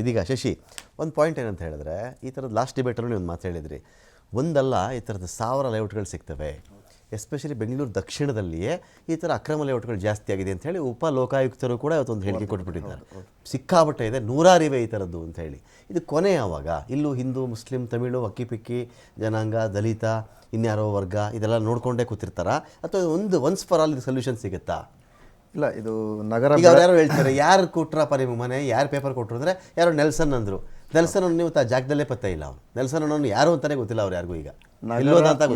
ಇದೀಗ ಶಶಿ ಒಂದು ಪಾಯಿಂಟ್ ಏನಂತ ಹೇಳಿದ್ರೆ ಈ ಥರದ ಲಾಸ್ಟ್ ಡಿಬೇಟಲ್ಲೂ ನೀವು ಒಂದು ಮಾತು ಹೇಳಿದ್ರಿ. ಒಂದಲ್ಲ ಈ ಥರದ ಸಾವಿರ ಲೇಔಟ್ಗಳು ಸಿಗ್ತವೆ. ಎಸ್ಪೆಷಲಿ ಬೆಂಗಳೂರು ದಕ್ಷಿಣದಲ್ಲಿಯೇ ಈ ಥರ ಅಕ್ರಮ ಲೇಔಟ್ಗಳು ಜಾಸ್ತಿ ಆಗಿದೆ ಅಂತ ಹೇಳಿ ಉಪ ಲೋಕಾಯುಕ್ತರು ಕೂಡ ಇವತ್ತೊಂದು ಹೇಳಿಕೆ ಕೊಟ್ಬಿಟ್ಟಿದ್ದಾರೆ. ಸಿಕ್ಕಾಪಟ್ಟೆ ಇದೆ ನೂರಾರಿವೆ ಈ ಥರದ್ದು ಅಂತ ಹೇಳಿ. ಇದು ಕೊನೆ ಯಾವಾಗ? ಇಲ್ಲೂ ಹಿಂದೂ ಮುಸ್ಲಿಂ ತಮಿಳು ಅಕ್ಕಿ ಪಿಕ್ಕಿ ಜನಾಂಗ ದಲಿತ ಇನ್ಯಾರೋ ವರ್ಗ ಇದೆಲ್ಲ ನೋಡ್ಕೊಂಡೇ ಕೂತಿರ್ತಾರಾ? ಅಥವಾ ಒಂದು ಒನ್ಸ್ ಫಾರ್ ಆಲ್ ಇದು ಸೊಲ್ಯೂಷನ್ ಸಿಗುತ್ತಾ? ಇಲ್ಲ ಇದು ನಗರ ಈಗ ಅವ್ರು ಯಾರೋ ಹೇಳ್ತಾರೆ ಯಾರು ಕೊಟ್ರಪ್ಪ ನಿಮ್ಮ ಮನೆ? ಯಾರು ಪೇಪರ್ ಕೊಟ್ಟರು ಅಂದರೆ? ಯಾರು ನೆಲ್ಸನ್ ಅಂದರು. ನೆಲ್ಸನ್ ನೀವು ತ ಜಾಗದಲ್ಲೇ ಪತ್ತೆ ಇಲ್ಲ ಅವ್ನು. ನೆಲ್ಸನ್ ಅನ್ನೋನು ಯಾರು ಅಂತಾನೆ ಗೊತ್ತಿಲ್ಲ ಅವ್ರು ಯಾರಿಗೂ ಈಗ.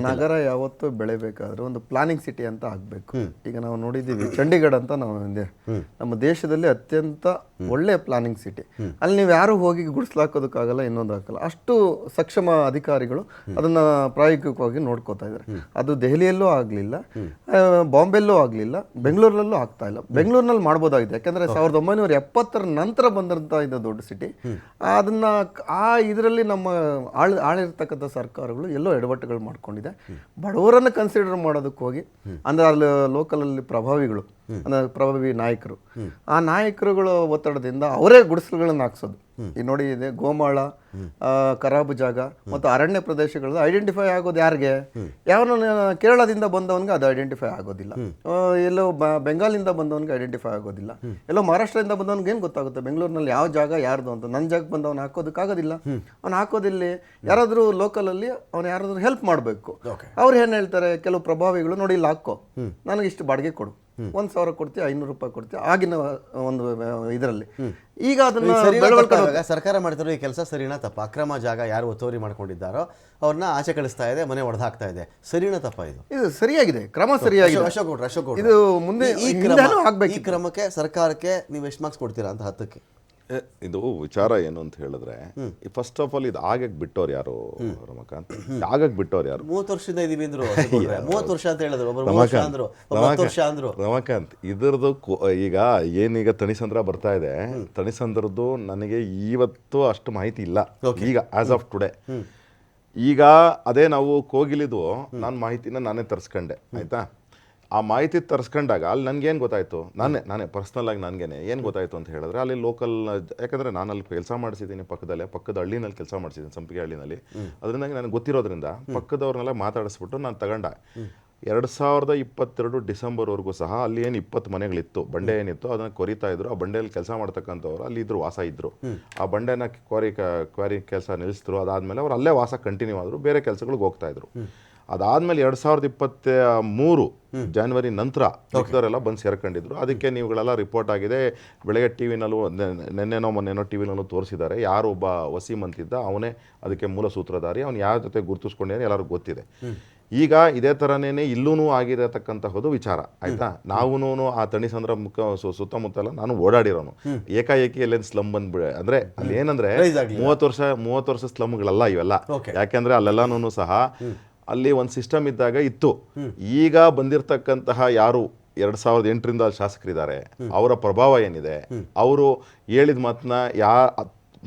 ನಗರ ಯಾವತ್ತು ಬೆಳೆಬೇಕಾದ್ರೆ ಒಂದು ಪ್ಲಾನಿಂಗ್ ಸಿಟಿ ಅಂತ ಆಗಬೇಕು. ಈಗ ನಾವು ನೋಡಿದೀವಿ ಚಂಡೀಗಢ ಅಂತ ನಾವು ನಮ್ಮ ದೇಶದಲ್ಲಿ ಅತ್ಯಂತ ಒಳ್ಳೆ ಪ್ಲಾನಿಂಗ್ ಸಿಟಿ ಅಲ್ಲಿ ನೀವು ಯಾರು ಹೋಗಿ ಗುಡಿಸ್ಲಾಕೋದಕ್ಕಾಗಲ್ಲ ಇನ್ನೊಂದು ಹಾಕಲ್ಲ. ಅಷ್ಟು ಸಕ್ಷಮ ಅಧಿಕಾರಿಗಳು ಅದನ್ನ ಪ್ರಾಯೋಗಿಕವಾಗಿ ನೋಡ್ಕೋತಾ ಇದ್ದಾರೆ. ಅದು ದೆಹಲಿಯಲ್ಲೂ ಆಗಲಿಲ್ಲ ಬಾಂಬೆಲ್ಲೂ ಆಗಲಿಲ್ಲ ಬೆಂಗಳೂರಲ್ಲೂ ಆಗ್ತಾ ಇಲ್ಲ. ಬೆಂಗಳೂರಿನಲ್ಲಿ ಮಾಡ್ಬೋದಾಗಿದೆ. ಯಾಕಂದ್ರೆ ಸಾವಿರದ ಒಂಬೈನೂರ ಎಪ್ಪತ್ತರ ನಂತರ ಬಂದಂತ ಇದು ದೊಡ್ಡ ಸಿಟಿ ಅದನ್ನ ಆ ಇದರಲ್ಲಿ ನಮ್ಮ ಆಳ್ ಆಳಿರ್ತಕ್ಕಂಥ ಸರ್ಕಾರಗಳು ಎಲ್ಲೋ ಎಡವಟ್ಟುಗಳು ಮಾಡ್ಕೊಂಡಿದೆ. ಬಡವರನ್ನ ಕನ್ಸಿಡರ್ ಮಾಡೋದಕ್ಕೆ ಹೋಗಿ, ಅಂದ್ರೆ ಅಲ್ಲಿ ಲೋಕಲಲ್ಲಿ ಪ್ರಭಾವಿಗಳು, ಅಂದರೆ ಪ್ರಭಾವಿ ನಾಯಕರು. ಆ ನಾಯಕರುಗಳ ಒತ್ತಡದಿಂದ ಅವರೇ ಗುಡಿಸಲುಗಳನ್ನು ಹಾಕ್ಸೋದು. ಈಗ ನೋಡಿ ಇದೆ ಗೋಮಾಳ ಆ, ಕರಾಬು ಜಾಗ ಮತ್ತು ಅರಣ್ಯ ಪ್ರದೇಶಗಳು ಐಡೆಂಟಿಫೈ ಆಗೋದು ಯಾರಿಗೆ? ಯಾವನ ಕೇರಳದಿಂದ ಬಂದವನಿಗೆ ಅದು ಐಡೆಂಟಿಫೈ ಆಗೋದಿಲ್ಲ. ಎಲ್ಲೋ ಬೆಂಗಾಲಿಂದ ಬಂದವನಿಗೆ ಐಡೆಂಟಿಫೈ ಆಗೋದಿಲ್ಲ. ಎಲ್ಲೋ ಮಹಾರಾಷ್ಟ್ರದಿಂದ ಬಂದವನಿಗೆ ಏನು ಗೊತ್ತಾಗುತ್ತೆ? ಬೆಂಗಳೂರಿನಲ್ಲಿ ಯಾವ ಜಾಗ ಯಾರ್ದು ಅಂತ. ನನ್ನ ಜಾಗಕ್ಕೆ ಬಂದವನು ಹಾಕೋದಕ್ಕಾಗೋದಿಲ್ಲ ಅವ್ನು ಹಾಕೋದಿಲ್ಲಿ ಯಾರಾದರೂ ಲೋಕಲಲ್ಲಿ ಅವ್ನು ಯಾರಾದರೂ ಹೆಲ್ಪ್ ಮಾಡಬೇಕು. ಅವ್ರು ಏನು ಹೇಳ್ತಾರೆ? ಕೆಲವು ಪ್ರಭಾವಿಗಳು ನೋಡಿ ಇಲ್ಲಿ ಹಾಕೋ. ನನಗೆ ಇಷ್ಟು ಬಾಡಿಗೆ ಕೊಡು. ಒಂದ್ ಸಾವಿರ ಕೊಡ್ತೀವಿ ಐನೂರು ರೂಪಾಯಿ ಕೊಡ್ತೀವಿ ಆಗಿನ ಒಂದು ಇದರಲ್ಲಿ. ಈಗ ಅದನ್ನ? ಸರ್ಕಾರ ಮಾಡ್ತಿರೋ ಈ ಕೆಲಸ ಸರಿನಾ ತಪ್ಪ? ಅಕ್ರಮ ಜಾಗ ಯಾರು ಒತ್ತುವರಿ ಮಾಡ್ಕೊಂಡಿದ್ದಾರೋ ಅವ್ರನ್ನ ಆಚೆ ಕಳಿಸ್ತಾ ಇದೆ ಮನೆ ಒಡೆದಾಕ್ತಾ ಇದೆ. ಸರಿನಾ ತಪ್ಪ ಇದು? ಇದು ಸರಿಯಾಗಿದೆ ಕ್ರಮ ಸರಿಯಾಗಿದೆ. ಅಶೋಕ್ ಅಶೋಕ್. ಇದು ಮುಂದೆ ಈ ಕ್ರಮ ಆಗ್ಬೇಕು ಈ ಕ್ರಮಕ್ಕೆ ಸರ್ಕಾರಕ್ಕೆ ನೀವು ಎಷ್ಟು ಮಾರ್ಕ್ಸ್ ಕೊಡ್ತೀರಾ ಅಂತ ಹತ್ತಕ್ಕೆ? ಇದು ವಿಚಾರ ಏನು ಅಂತ ಹೇಳಿದ್ರೆ ಫಸ್ಟ್ ಆಫ್ ಆಲ್ ಇದು ಆಗಕ್ಕೆ ಬಿಟ್ಟವ್ರು ಯಾರು ರಮಕಾಂತ್ ಆಗಕ್ಕೆ ಬಿಟ್ಟವ್ರು ಯಾರು? ಮೂವತ್ತು ವರ್ಷದಿಂದ ಇದೀವಿ ಅಂದ್ರು. ಮೂವತ್ತು ವರ್ಷ ಅಂತ ಹೇಳಿದ್ರು. ವರ್ಷ ಅಂದ್ರು. ರಮಕಾಂತ್. ಹತ್ತು ವರ್ಷ ಅಂದ್ರು. ರಮಾಕಾಂತ್ ಇದ್ರದ್ದು ಕೊ- ಈಗ ಏನೀಗ ತಣಿಸಂದ್ರ ಬರ್ತಾ ಇದೆ ತಣಿಸಂದ್ರದ್ದು ನನಗೆ ಇವತ್ತು ಅಷ್ಟು ಮಾಹಿತಿ ಇಲ್ಲ. ಈಗ ಆಸ್ ಆಫ್ ಟುಡೇ ಈಗ ಅದೇ ನಾವು ಕೋಗಿಲಿದು ನಾನು ಮಾಹಿತಿನ ನಾನೇ ತರಿಸ್ಕೊಂಡೆ. ಆಯ್ತಾ? ಆ ಮಾಹಿತಿ ತರಿಸ್ಕೊಂಡಾಗ ಅಲ್ಲಿ ನನಗೇನು ಗೊತ್ತಾಯ್ತು? ನಾನೇ ನಾನೇ ಪರ್ಸ್ನಲ್ ಆಗಿ ನನಗೇನೆ ಏನು ಗೊತ್ತಾಯ್ತು ಅಂತ ಹೇಳಿದ್ರೆ ಅಲ್ಲಿ ಲೋಕಲ್ ಯಾಕಂದ್ರೆ ನಾನು ಅಲ್ಲಿ ಕೆಲಸ ಮಾಡಿಸಿದ್ದೀನಿ ಪಕ್ಕದಲ್ಲೇ ಪಕ್ಕದ ಹಳ್ಳಿನಲ್ಲಿ ಕೆಲಸ ಮಾಡಿಸಿದ್ದೀನಿ ಸಂಪಿಗೆ ಹಳ್ಳಿನಲ್ಲಿ. ಅದರಿಂದಾಗಿ ನನಗೆ ಗೊತ್ತಿರೋದ್ರಿಂದ ಪಕ್ಕದವ್ರನ್ನೆಲ್ಲ ಮಾತಾಡಿಸ್ಬಿಟ್ಟು ನಾನು ತಗೊಂಡ. ಎರಡು ಸಾವಿರದ ಇಪ್ಪತ್ತೆರಡು ಡಿಸೆಂಬರ್ವರೆಗೂ ಸಹ ಅಲ್ಲಿ ಏನು ಇಪ್ಪತ್ತು ಮನೆಗಳಿತ್ತು ಬಂಡೆ ಏನಿತ್ತು ಅದನ್ನು ಕೊರಿತಾ ಇದ್ರು. ಆ ಬಂಡೆಯಲ್ಲಿ ಕೆಲಸ ಮಾಡ್ತಕ್ಕಂಥವ್ರು ಅಲ್ಲಿ ಇದ್ರು ವಾಸ ಇದ್ರು. ಆ ಬಂಡೆನ ಕ್ವಾರಿ ಕ್ವಾರಿ ಕೆಲಸ ನಿಲ್ಲಿಸಿದ್ರು ಅದಾದ್ಮೇಲೆ ಅವ್ರು ಅಲ್ಲೇ ವಾಸ ಕಂಟಿನ್ಯೂ ಆದರು ಬೇರೆ ಕೆಲಸಗಳಿಗೆ ಹೋಗ್ತಾ ಇದ್ರು. ಅದಾದ್ಮೇಲೆ ಎರಡ್ ಸಾವಿರದ ಇಪ್ಪತ್ತ ಮೂರು ಜಾನ್ವರಿ ನಂತರ ಮಿಕ್ದವರೆಲ್ಲ ಬಂದು ಸೇರ್ಕೊಂಡಿದ್ರು. ಅದಕ್ಕೆ ನೀವುಗಳೆಲ್ಲ ರಿಪೋರ್ಟ್ ಆಗಿದೆ. ಬೆಳಗ್ಗೆ ಟಿ ವಿನಲ್ಲೂ ನೆನ್ನೆನೋ ಮೊನ್ನೆನೋ ಟಿ ವಿನಲ್ಲೂ ತೋರಿಸಿದ್ದಾರೆ. ಯಾರು ಒಬ್ಬ ವಸೀಮ್ ಅಂತಿದ್ದ ಅವನೇ ಅದಕ್ಕೆ ಮೂಲ ಸೂತ್ರಧಾರಿ. ಅವ್ನು ಯಾರ ಜೊತೆ ಗುರುತಿಸ್ಕೊಂಡಿದ್ದಾನೆ ಎಲ್ಲರಿಗೂ ಗೊತ್ತಿದೆ. ಈಗ ಇದೇ ಥರನೇ ಇಲ್ಲೂ ಆಗಿರತಕ್ಕಂತಹದ್ದು ವಿಚಾರ ಆಯ್ತಾ? ನಾವೂನು ಆ ತಣಿಸಂದ್ರ ಮುಖ ಮುಖ್ಯ ಸುತ್ತಮುತ್ತಲ ನಾನು ಓಡಾಡಿರೋನು. ಏಕಾಏಕಿ ಅಲ್ಲಿ ಸ್ಲಮ್ ಬಂದ್ಬಿಡ ಅಂದ್ರೆ ಅಲ್ಲಿ ಏನಂದ್ರೆ. ಮೂವತ್ತು ವರ್ಷ ಮೂವತ್ತು ವರ್ಷ ಸ್ಲಮ್ಗಳಲ್ಲ ಇವೆಲ್ಲ. ಯಾಕೆಂದ್ರೆ ಅಲ್ಲೆಲ್ಲಾನು ಸಹ ಅಲ್ಲಿ ಒಂದು ಸಿಸ್ಟಮ್ ಇದ್ದಾಗ ಇತ್ತು. ಈಗ ಬಂದಿರತಕ್ಕಂತಹ ಯಾರು ಎರಡ್ ಸಾವಿರದ ಎಂಟರಿಂದ ಶಾಸಕರಿದ್ದಾರೆ ಅವರ ಪ್ರಭಾವ ಏನಿದೆ ಅವರು ಹೇಳಿದ ಮಾತನ್ನ ಯಾ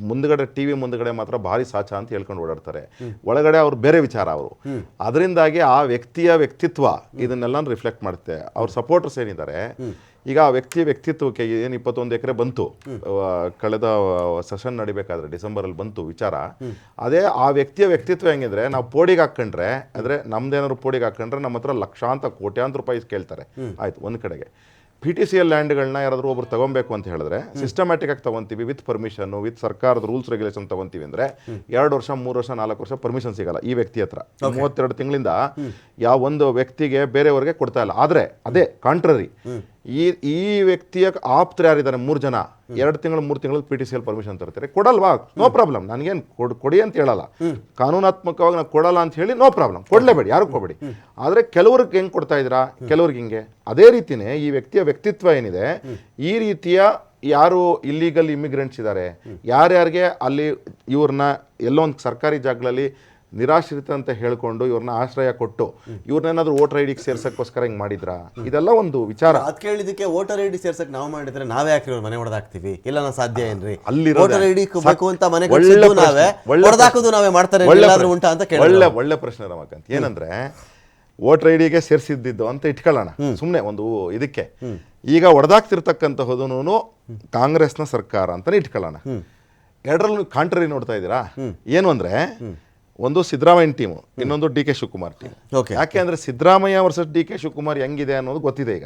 ಮುಂದ್ಗಡೆ ಟಿ ವಿ ಮುಂದ್ಗಡೆ ಮಾತ್ರ ಭಾರಿ ಸಾಚ ಅಂತ ಹೇಳ್ಕೊಂಡು ಓಡಾಡ್ತಾರೆ. ಒಳಗಡೆ ಅವ್ರು ಬೇರೆ ವಿಚಾರ ಅವರು. ಅದರಿಂದಾಗಿ ಆ ವ್ಯಕ್ತಿಯ ವ್ಯಕ್ತಿತ್ವ ಇದನ್ನೆಲ್ಲ ರಿಫ್ಲೆಕ್ಟ್ ಮಾಡುತ್ತೆ. ಅವ್ರ ಸಪೋರ್ಟರ್ಸ್ ಏನಿದ್ದಾರೆ ಈಗ ಆ ವ್ಯಕ್ತಿಯ ವ್ಯಕ್ತಿತ್ವಕ್ಕೆ ಏನು ಇಪ್ಪತ್ತೊಂದು ಎಕರೆ ಬಂತು ಕಳೆದ ಸೆಷನ್ ನಡಿಬೇಕಾದ್ರೆ ಡಿಸೆಂಬರಲ್ಲಿ ಬಂತು ವಿಚಾರ. ಅದೇ ಆ ವ್ಯಕ್ತಿಯ ವ್ಯಕ್ತಿತ್ವ ಹೆಂಗಿದ್ರೆ ನಾವು ಪೋಡಿಗೆ ಹಾಕೊಂಡ್ರೆ ಅಂದ್ರೆ ನಮ್ದೇನಾದ್ರು ಪೋಡಿಗೆ ಹಾಕೊಂಡ್ರೆ ನಮ್ಮ ಹತ್ರ ಲಕ್ಷಾಂತರ ಕೋಟ್ಯಾಂತರ ರೂಪಾಯಿ ಕೇಳ್ತಾರೆ. ಆಯ್ತು ಒಂದ್ ಕಡೆಗೆ. ಪಿ ಟಿ ಸಿ ಎಲ್ ಲ್ಯಾಂಡ್ಗಳನ್ನ ಯಾರಾದರೂ ಒಬ್ರು ತಗೊಬೇಕು ಅಂತ ಹೇಳಿದ್ರೆ ಸಿಸ್ಟಮ್ಯಾಟಿಕ್ ಆಗಿ ತಗೊಂತೀವಿ ವಿತ್ ಪರ್ಮಿಷನ್ ವಿತ್ ಸರ್ಕಾರದ ರೂಲ್ಸ್ ರೆಗ್ಯುಲೇಷನ್ ತಗೊಂತೀವಿ ಅಂದ್ರೆ ಎರಡು ವರ್ಷ ಮೂರು ವರ್ಷ ನಾಲ್ಕು ವರ್ಷ ಪರ್ಮಿಷನ್ ಸಿಗಲ್ಲ ಈ ವ್ಯಕ್ತಿ ಹತ್ರ. ಮೂವತ್ತೆರಡು ತಿಂಗಳಿಂದ ಯಾವ ಒಂದು ವ್ಯಕ್ತಿಗೆ ಬೇರೆಯವರಿಗೆ ಕೊಡ್ತಾ ಇಲ್ಲ. ಆದ್ರೆ ಅದೇ ಕಾಂಟ್ರರಿ ಈ ಈ ವ್ಯಕ್ತಿಯ ಆಪ್ತರು ಯಾರಿದ್ದಾರೆ? ಮೂರು ಜನ. ಎರಡು ತಿಂಗಳು, ಮೂರು ತಿಂಗಳು P T C L permission ತರ್ತಾರೆ. ಕೊಡಲ್ವಾ? ನೋ ಪ್ರಾಬ್ಲಮ್ ನನಗೇನು ಕೊಡ್, ಕೊಡಿ ಅಂತ ಹೇಳಲ್ಲ. ಕಾನೂನಾತ್ಮಕವಾಗಿ ನಾವು ಕೊಡಲ್ಲ ಅಂತ ಹೇಳಿ ನೋ ಪ್ರಾಬ್ಲಮ್ ಕೊಡಲೇಬೇಡಿ ಯಾರು ಕೊಡಬೇಡಿ. ಆದರೆ ಕೆಲವ್ರಿಗೆ ಹೆಂಗೆ ಕೊಡ್ತಾ ಇದ್ದೀರಾ? ಕೆಲವ್ರಿಗೆ ಹಿಂಗೆ. ಅದೇ ರೀತಿನೇ ಈ ವ್ಯಕ್ತಿಯ ವ್ಯಕ್ತಿತ್ವ ಏನಿದೆ? ಈ ರೀತಿಯ ಯಾರು ಇಲ್ಲಿಗಲ್ ಇಮಿಗ್ರೆಂಟ್ಸ್ ಇದ್ದಾರೆ? ಯಾರ್ಯಾರಿಗೆ ಅಲ್ಲಿ ಇವ್ರನ್ನ ಎಲ್ಲೋ ಒಂದು ಸರ್ಕಾರಿ ಜಾಗಗಳಲ್ಲಿ ನಿರಾಶ್ರಿತ ಅಂತ ಹೇಳ್ಕೊಂಡು ಇವ್ರನ್ನ ಆಶ್ರಯ ಕೊಟ್ಟು ಇವ್ರನ್ನೇನಾದ್ರೂ ವೋಟರ್ ಐ ಡಿಗೆ ಸೇರ್ಸಕ್ಕೋಸ್ಕರ ಹಿಂಗೆ ಮಾಡಿದ್ರಾ? ಇದೆಲ್ಲ ಒಂದು ವಿಚಾರ. ಅದ್ ಕೇಳಿದಕ್ಕೆ ವೋಟರ್ ಐ ಡಿ ಸೇರ್ಸಕ್ ನಾವು ಮಾಡಿದ್ರೆ ನಾವೇ ಯಾಕೆ ಮನೆ ಹೊಡೆದಾಕ್ತಿವಿ ಇಲ್ಲ ನಾ ಸಾಧ್ಯ ಏನ್ರಿ? ಅಲ್ಲಿ ವೋಟರ್ ಐ ಡಿ ಬೇಕು ಅಂತ ಮನೆ ಒಳ್ಳೆ ನಾವೇ? ಹೊಡೆದಾಕೋದು ನಾವೇ ಮಾಡ್ತಾರೆ. ಉಂಟಾ ಅಂತ ಒಳ್ಳೆ ಒಳ್ಳೆ ಪ್ರಶ್ನೆ ರಮಾಕಂತ. ಏನಂದ್ರೆ ವೋಟರ್ ಐ ಡಿಗೆ ಸೇರಿಸಿದ್ದು ಅಂತ ಇಟ್ಕೊಳ್ಳೋಣ. ಸುಮ್ಮನೆ ಒಂದು ಇದಕ್ಕೆ. ಈಗ ಹೊಡೆದಾಕ್ತಿರ್ತಕ್ಕಂತಹದನು ಕಾಂಗ್ರೆಸ್ನ ಸರ್ಕಾರ ಅಂತಾನೆ ಇಟ್ಕೊಳ್ಳೋಣ. ಎರಡರಲ್ಲೂ ಕಾಂಟ್ರರಿ ನೋಡ್ತಾ ಇದ್ದೀರಾ? ಏನು ಅಂದ್ರೆ ಒಂದು ಸಿದ್ದರಾಮಯ್ಯ ಟೀಮು ಇನ್ನೊಂದು D K Shivakumar team okay ಯಾಕೆ ಅಂದ್ರೆ Siddaramaiah versus D K Shivakumar ಹೆಂಗಿದೆ ಅನ್ನೋದು ಗೊತ್ತಿದೆ ಈಗ.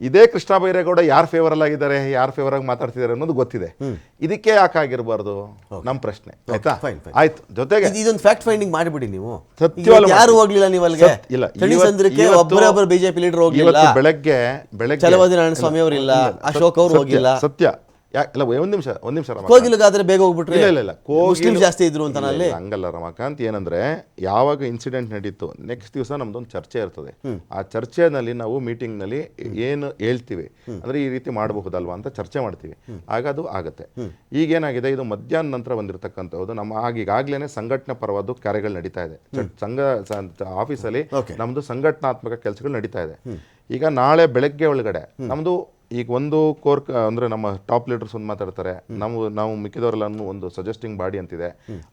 ಇದೇ ಕೃಷ್ಣ ಬೈರೇಗೌಡ ಯಾರು ಫೇವರಲ್ ಆಗಿದ್ದಾರೆ ಯಾರು ಫೇವರ್ ಆಗಿ ಮಾತಾಡ್ತಿದ್ದಾರೆ ಅನ್ನೋದು ಗೊತ್ತಿದೆ. ಇದಕ್ಕೆ ಯಾಕೆ ಆಗಿರಬಾರ್ದು? ನಮ್ಮ ಪ್ರಶ್ನೆ. ಆಯ್ತಾ. ಆಯ್ತು. ಜೊತೆಗೆ ಇದು- ಇದೊಂದು ಫ್ಯಾಕ್ಟ್ ಫೈಂಡಿಂಗ್ ಮಾಡಿಬಿಡಿ ನೀವು. ಯಾರು. ಹೋಗ್ಲಿಲ್ಲ ನೀವು ಅಲ್ಲಿಗೆ? ಇಲ್ಲ ತಳಿ ಇವತ್ತು- ಸಂದ್ರಕ್ಕೆ ಇವತ್ತು- ಒಬ್ಬರೇ ಒಬ್ಬರು ಬಿಜೆಪಿ ಲೀಡರ್ ಹೋಗಿಲ್ಲ ಬೆಳಗ್ಗೆ ಬೆಳಗ್ಗೆ ಚಲವಾದಿ ನಾರಾಯಣಸ್ವಾಮಿ ಅವರು ಇಲ್ಲ ಅಶೋಕ್ ಅವರು ಹೋಗಿಲ್ಲ. ಸತ್ಯ. ಯಾ- ಇಲ್ಲ ಒಂದು ನಿಮಿಷ ಒಂದು ನಿಮಿಷ. ಕೋಗಿಲಗಾದ್ರೆ ಬೇಗ ಹೋಗ್ಬಿಟ್ರಿ ಇಲ್ಲ ಇಲ್ಲ ಇಲ್ಲ. ಜಾಸ್ತಿ ಇದ್ರು ಅಂತ ಅಲ್ಲಿ? ಹಂಗಲ್ಲ ರಮಾಕಾಂತ್. ಏನಂದ್ರೆ ಯಾವಾಗ ಇನ್ಸಿಡೆಂಟ್ ನಡೀತು ನೆಕ್ಸ್ಟ್ ದಿವಸ ನಮ್ದೊಂದು ಚರ್ಚೆ ಇರ್ತದೆ. ಆ ಚರ್ಚೆನಲ್ಲಿ ನಾವು ಮೀಟಿಂಗ್ನಲ್ಲಿ ಏನು ಹೇಳ್ತೀವಿ? ಅಂದ್ರೆ ಈ ರೀತಿ ಮಾಡಬಹುದಲ್ವಾ ಅಂತ ಚರ್ಚೆ ಮಾಡ್ತೀವಿ. ಆಗ ಅದು ಆಗತ್ತೆ. ಈಗೇನಾಗಿದೆ ಇದು ಮಧ್ಯಾಹ್ನ ನಂತರ ಬಂದಿರತಕ್ಕಂಥದ್ದು. ನಮ್ಮ ಆಗೀಗಾಗ್ಲೇ ಈಗಾಗ್ಲೇನೆ ಸಂಘಟನೆ ಪರವಾದ ಕಾರ್ಯಗಳು ನಡೀತಾ ಇದೆ. ಸಂಘ ಆಫೀಸಲ್ಲಿ. ನಮ್ದು ಸಂಘಟನಾತ್ಮಕ ಕೆಲಸಗಳು ನಡೀತಾ ಇದೆ. ಈಗ ನಾಳೆ ಬೆಳಗ್ಗೆ ಒಳಗಡೆ ನಮ್ದು ಈಗ ಒಂದು ಕೋರ್ ಅಂದ್ರೆ ನಮ್ಮ ಟಾಪ್ ಲೀಡರ್ಸ್ ಒಂದು ಮಾತಾಡ್ತಾರೆ ನಾವು ನಾವು ಮಿಕ್ಕಿದವರೆಲ್ಲ ಒಂದು ಸಜೆಸ್ಟಿಂಗ್ ಬಾಡಿ ಅಂತಿದೆ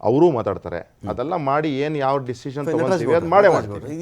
ಅವರು ಮಾತಾಡ್ತಾರೆ. ಅದೆಲ್ಲ ಮಾಡಿ ಏನ್ ಯಾವ ಡಿಸಿಷನ್ ತಗೊಂತೀವಿ ಅದು ಮಾಡೇ ಮಾಡ್ತೀವಿ.